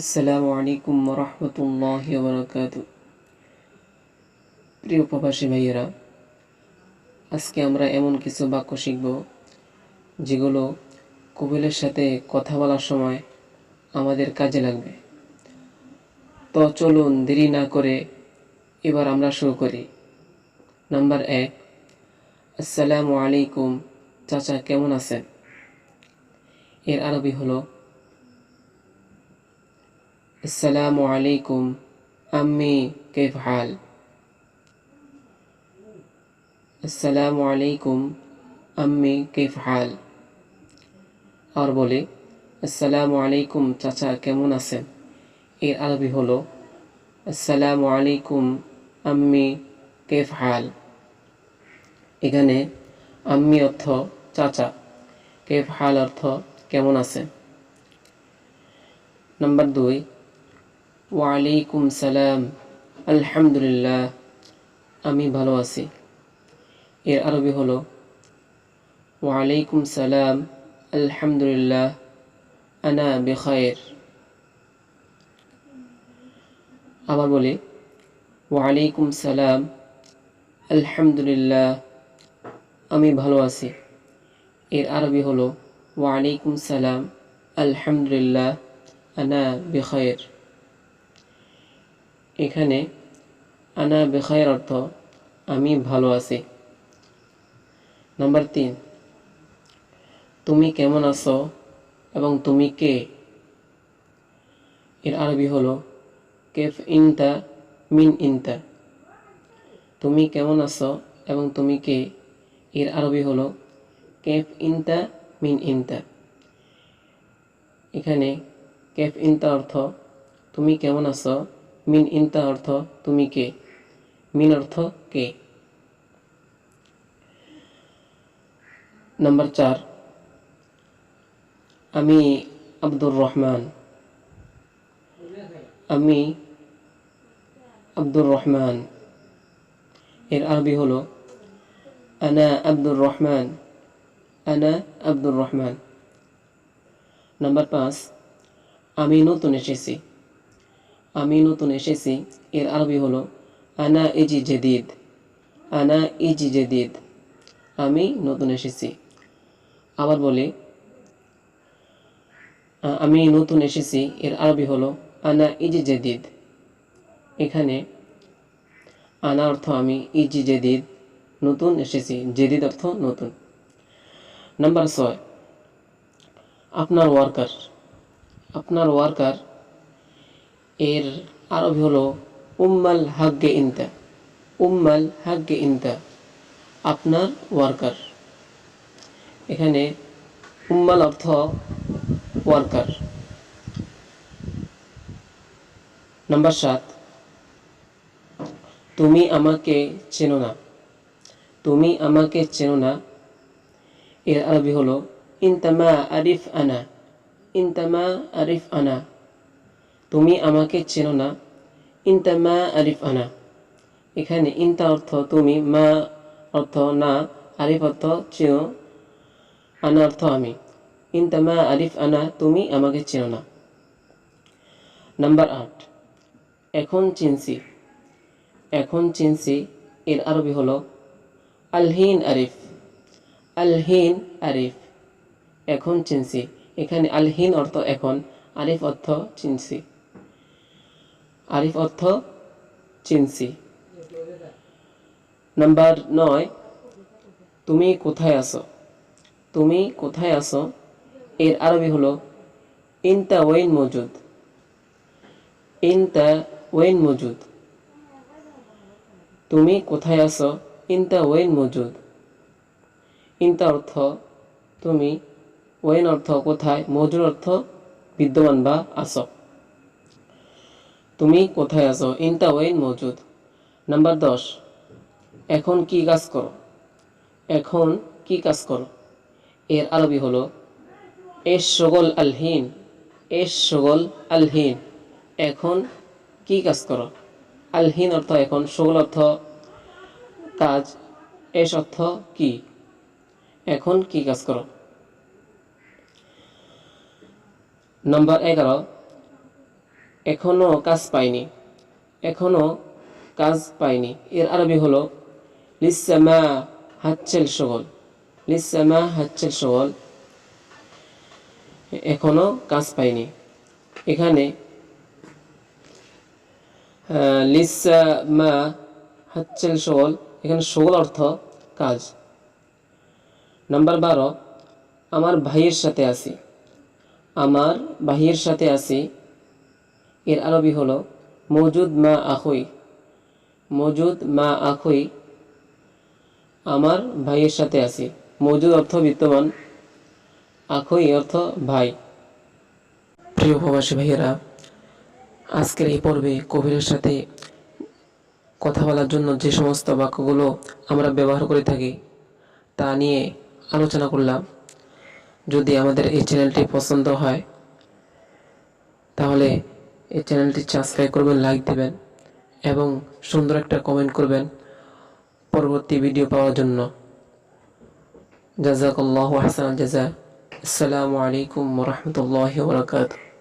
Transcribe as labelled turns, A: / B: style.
A: আসসালামু আলাইকুম রহমতুল্লাহ বরকাত প্রিয় প্রবাসী ভাইয়েরা, আজকে আমরা এমন কিছু বাক্য শিখব যেগুলো কবিলের সাথে কথা বলার সময় আমাদের কাজে লাগবে। তো চলুন দেরি না করে এবার আমরা শুরু করি। নাম্বার এক, আসসালামু আলাইকুম চাচা কেমন আছেন? এর আরবি হলো السلام عليكم أمي كيف حال السلام عليكم أمي كيف حال আর বলে আসসালামু আলাইকুম চাচা কেমন আছেন এর আরবি হলো আসসালামু আলাইকুম আম্মি কেফ হাল এখানে আম্মি অর্থ চাচা কেফ হাল অর্থ কেমন আছেন নাম্বার দুই ওয়ালাইকুম সালাম। আলহামদুলিল্লাহ, আমি ভালো আছি। এর আরবি হলো, ওয়ালাইকুম সালাম, আলহামদুলিল্লাহ, আনা বেখায়ের আবার বলি, ওয়ালাইকুম সালাম, আলহামদুলিল্লাহ, আমি ভালো আছি। এর আরবি হলো, ওয়ালাইকুম সালাম, আলহামদুলিল্লাহ, আনা বেখায়ের এখানে আনা বেখায়ের অর্থ, আমি ভালো আছি। নাম্বার তিন, তুমি কেমন আছো এবং তুমি কে? এর আরবি হলো, কেফ ইনতা মিন ইনতা। তুমি কেমন আছো এবং তুমি কে? এর আরবি হলো, কেফ ইনতা মিন ইনতা। এখানে, কেফ ইনতা অর্থ, তুমি কেমন আছো মিন ইনতা অর্থ তুমি কে? মিন অর্থ কে? নাম্বার চার, আমি আব্দুর রহমান। আমি আব্দুর রহমান। এর আরবি হলো, আনা আব্দুর রহমান, আনা আব্দুর রহমান। নাম্বার পাঁচ, আমি নতুন এসেছি। আমি নতুন এসেছি। এর আরবি হলো, আনা ইজি জেদিদ। আনা ইজি জেদিদ। আমি নতুন এসেছি। আবার বলি আমি নতুন এসেছি। এর আরবি হলো, আনা ইজি জেদিদ। এখানে, আনা অর্থ আমি ইজি জেদিদ, নতুন এসেছি। জেদিদ অর্থ নতুন। নাম্বার ছয়, আপনার ওয়ার্কার। আপনার ওয়ার্কার এর আরবি হলো উম্মাল হাগ্গে ইনতা। উম্মাল হাগ্গে ইনতা। আপনার ওয়ার্কার। এখানে উম্মাল অর্থ ওয়ার্কার। নাম্বার সাত, তুমি আমাকে চেনো না। তুমি আমাকে চেনো না। এর আরবি হলো, ইনতামা আরিফ আনা। ইনতামা আরিফ আনা। তুমি আমাকে চেনো না। ইনতা মা আরিফ আনা। এখানে ইনতা অর্থ তুমি, মা অর্থ না আরিফ অর্থ চেনো। আনা অর্থ আমি। ইনতা মা আরিফ আনা, তুমি আমাকে চেনো না। নাম্বার আট। এখন চিনছি। এখন চিনছি, এর আরবি হলো আলহিন আরিফ। আলহিন আরিফ। এখন চিনছি। এখানে আলহিন অর্থ এখন, আরিফ অর্থ চিনছি। আরিফ অর্থ চিনছি। নাম্বার নয়, তুমি কোথায় আছো? তুমি কোথায় আছো? এর আরবি হলো ইনতা ওয়েন মজুদ। ইনতা ওয়েন মজুদ। তুমি কোথায় আছো? ইনতা ওয়েন মজুদ। ইনতা অর্থ তুমি। ওয়েন অর্থ কোথায়? মজুর অর্থ বিদ্যমান বা আছো। তুমি কোথায় আছো? ইনতা ওয়েন মজুদ। নাম্বার দশ। এখন কি কাজ করো? এখন কি কাজ করো? এর আরবি হলো, এস সগল আলহীন এস সগল আলহীন এখন কি কাজ করো? আলহীন অর্থ এখন, সগল অর্থ কাজ, এস অর্থ কি? এখন কি কাজ করো? নাম্বার এগারো। এখনও কাজ পাইনি। এখনও কাজ পাইনি। এর আরবি হলো লিসামা হাচ্ছেল সগল লিসামা হাচ্ছেল সগল এখনও কাজ পাইনি। এখানে লিসামা হাচ্ছেল সগল এখানে সগল অর্থ কাজ। নাম্বার বারো, আমার ভাইয়ের সাথে আছি। আমার ভাইয়ের সাথে আছি? এর আরবি হলো, মজুদ মা আখুই। মজুদ মা আখুই আমার ভাইয়ের সাথে আছি। মজুদ অর্থ বিদ্যমান। আখুই অর্থ ভাই। প্রিয় প্রবাসী ভাইয়েরা, আজকের এই পর্বে কবিরের সাথে কথা বলার জন্য যে সমস্ত বাক্যগুলো আমরা ব্যবহার করে থাকি, তা নিয়ে আলোচনা করলাম। যদি আমাদের এই চ্যানেলটি পছন্দ হয়, তাহলে এই চ্যানেলটি সাবস্ক্রাইব করবেন লাইক দেবেন এবং সুন্দর একটা কমেন্ট করবেন পরবর্তী ভিডিও পাওয়ার জন্য। জাজাকাল্লাহ আহসান জাজা। আসসালামু আলাইকুম রাহমাতুল্লাহি ওয়া বারাকাতুহু।